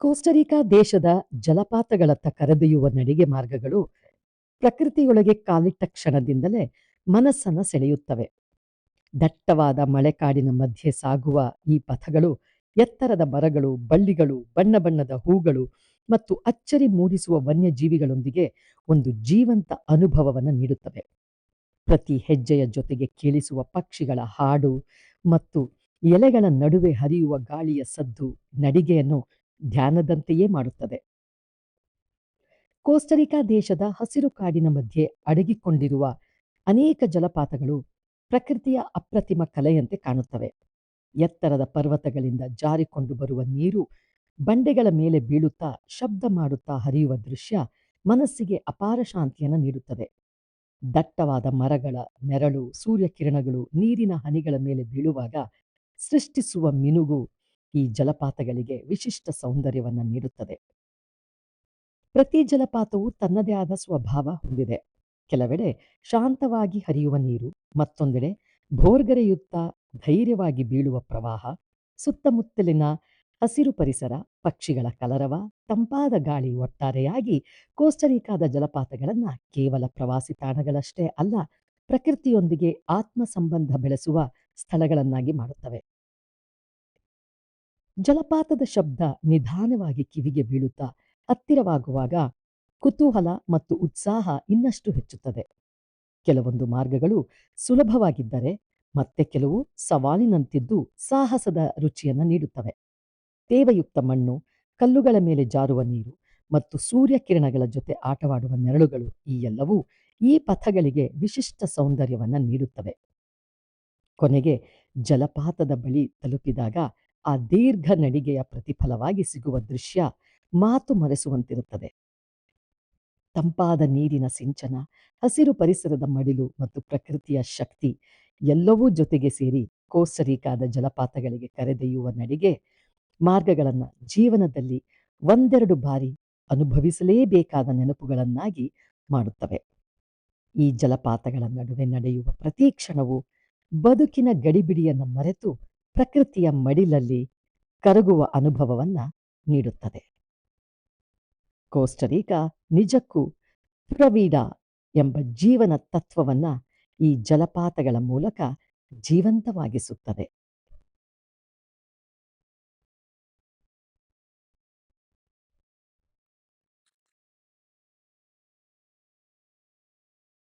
Costa Rica ದೇಶದ ಜಲಪಾತಗಳತ್ತ ಕರೆದೊಯ್ಯುವ ನಡಿಗೆ ಮಾರ್ಗಗಳು ಪ್ರಕೃತಿಯೊಳಗೆ ಕಾಲಿಟ್ಟ ಕ್ಷಣದಿಂದಲೇ ಮನಸ್ಸನ್ನು ಸೆಳೆಯುತ್ತವೆ. ದಟ್ಟವಾದ ಮಳೆಕಾಡಿನ ಮಧ್ಯೆ ಸಾಗುವ ಈ ಪಥಗಳು ಎತ್ತರದ ಮರಗಳು, ಬಳ್ಳಿಗಳು, ಬಣ್ಣ ಬಣ್ಣದ ಹೂಗಳು ಮತ್ತು ಅಚ್ಚರಿ ಮೂಡಿಸುವ ವನ್ಯಜೀವಿಗಳೊಂದಿಗೆ ಒಂದು ಜೀವಂತ ಅನುಭವವನ್ನು ನೀಡುತ್ತವೆ. ಪ್ರತಿ ಹೆಜ್ಜೆಯ ಜೊತೆಗೆ ಕೇಳಿಸುವ ಪಕ್ಷಿಗಳ ಹಾಡು ಮತ್ತು ಎಲೆಗಳ ನಡುವೆ ಹರಿಯುವ ಗಾಳಿಯ ಸದ್ದು ನಡಿಗೆಯನ್ನು ಧ್ಯಾನದಂತೆಯೇ ಮಾಡುತ್ತದೆ. ಕೋಸ್ಟರಿಕಾ ದೇಶದ ಹಸಿರು ಕಾಡಿನ ಮಧ್ಯೆ ಅಡಗಿಕೊಂಡಿರುವ ಅನೇಕ ಜಲಪಾತಗಳು ಪ್ರಕೃತಿಯ ಅಪ್ರತಿಮ ಕಲೆಯಂತೆ ಕಾಣುತ್ತವೆ. ಎತ್ತರದ ಪರ್ವತಗಳಿಂದ ಜಾರಿಕೊಂಡು ಬರುವ ನೀರು ಬಂಡೆಗಳ ಮೇಲೆ ಬೀಳುತ್ತಾ ಶಬ್ದ ಮಾಡುತ್ತಾ ಹರಿಯುವ ದೃಶ್ಯ ಮನಸ್ಸಿಗೆ ಅಪಾರ ಶಾಂತಿಯನ್ನು ನೀಡುತ್ತದೆ. ದಟ್ಟವಾದ ಮರಗಳ ನೆರಳು, ಸೂರ್ಯಕಿರಣಗಳು ನೀರಿನ ಹನಿಗಳ ಮೇಲೆ ಬೀಳುವಾಗ ಸೃಷ್ಟಿಸುವ ಮಿನುಗು ಈ ಜಲಪಾತಗಳಿಗೆ ವಿಶಿಷ್ಟ ಸೌಂದರ್ಯವನ್ನು ನೀಡುತ್ತದೆ. ಪ್ರತಿ ಜಲಪಾತವು ತನ್ನದೇ ಆದ ಸ್ವಭಾವ ಹೊಂದಿದೆ. ಕೆಲವೆಡೆ ಶಾಂತವಾಗಿ ಹರಿಯುವ ನೀರು, ಮತ್ತೊಂದೆಡೆ ಭೋರ್ಗರೆಯುತ್ತ ಧೈರ್ಯವಾಗಿ ಬೀಳುವ ಪ್ರವಾಹ, ಸುತ್ತಮುತ್ತಲಿನ ಹಸಿರು ಪರಿಸರ, ಪಕ್ಷಿಗಳ ಕಲರವ, ತಂಪಾದ ಗಾಳಿ ಒಟ್ಟಾರೆಯಾಗಿ ಕೋಸ್ಟರಿಕಾದ ಜಲಪಾತಗಳನ್ನು ಕೇವಲ ಪ್ರವಾಸಿ ತಾಣಗಳಷ್ಟೇ ಅಲ್ಲ, ಪ್ರಕೃತಿಯೊಂದಿಗೆ ಆತ್ಮ ಸಂಬಂಧ ಬೆಳೆಸುವ ಸ್ಥಳಗಳನ್ನಾಗಿ ಮಾಡುತ್ತವೆ. ಜಲಪಾತದ ಶಬ್ದ ನಿಧಾನವಾಗಿ ಕಿವಿಗೆ ಬೀಳುತ್ತಾ ಹತ್ತಿರವಾಗುವಾಗ ಕುತೂಹಲ ಮತ್ತು ಉತ್ಸಾಹ ಇನ್ನಷ್ಟು ಹೆಚ್ಚುತ್ತದೆ. ಕೆಲವೊಂದು ಮಾರ್ಗಗಳು ಸುಲಭವಾಗಿದ್ದರೆ ಮತ್ತೆ ಕೆಲವು ಸವಾಲಿನಂತಿದ್ದು ಸಾಹಸದ ರುಚಿಯನ್ನು ನೀಡುತ್ತವೆ. ತೇವಯುಕ್ತ ಮಣ್ಣು, ಕಲ್ಲುಗಳ ಮೇಲೆ ಜಾರುವ ನೀರು ಮತ್ತು ಸೂರ್ಯಕಿರಣಗಳ ಜೊತೆ ಆಟವಾಡುವ ನೆರಳುಗಳು ಈ ಎಲ್ಲವೂ ಈ ಪಥಗಳಿಗೆ ವಿಶಿಷ್ಟ ಸೌಂದರ್ಯವನ್ನು ನೀಡುತ್ತವೆ. ಕೊನೆಗೆ ಜಲಪಾತದ ಬಳಿ ತಲುಪಿದಾಗ ಆ ದೀರ್ಘ ನಡಿಗೆಯ ಪ್ರತಿಫಲವಾಗಿ ಸಿಗುವ ದೃಶ್ಯ ಮಾತು ಮರೆಸುವಂತಿರುತ್ತದೆ. ತಂಪಾದ ನೀರಿನ ಸಿಂಚನ, ಹಸಿರು ಪರಿಸರದ ಮಡಿಲು ಮತ್ತು ಪ್ರಕೃತಿಯ ಶಕ್ತಿ ಎಲ್ಲವೂ ಜೊತೆಗೆ ಸೇರಿ ಕೋಸರಿಕಾದ ಜಲಪಾತಗಳಿಗೆ ಕರೆದೊಯ್ಯುವ ನಡಿಗೆ ಮಾರ್ಗಗಳನ್ನು ಜೀವನದಲ್ಲಿ ಒಂದೆರಡು ಬಾರಿ ಅನುಭವಿಸಲೇಬೇಕಾದ ನೆನಪುಗಳನ್ನಾಗಿ ಮಾಡುತ್ತವೆ. ಈ ಜಲಪಾತಗಳ ನಡುವೆ ನಡೆಯುವ ಪ್ರತಿ ಕ್ಷಣವು ಬದುಕಿನ ಗಡಿಬಿಡಿಯನ್ನು ಮರೆತು ಪ್ರಕೃತಿಯ ಮಡಿಲಲ್ಲಿ ಕರಗುವ ಅನುಭವವನ್ನ ನೀಡುತ್ತದೆ. ಕೋಸ್ಟರೀಕಾ ನಿಜಕ್ಕೂ ಪ್ರವೀಡ ಎಂಬ ಜೀವನ ತತ್ವವನ್ನ ಈ ಜಲಪಾತಗಳ ಮೂಲಕ ಜೀವಂತವಾಗಿಸುತ್ತದೆ.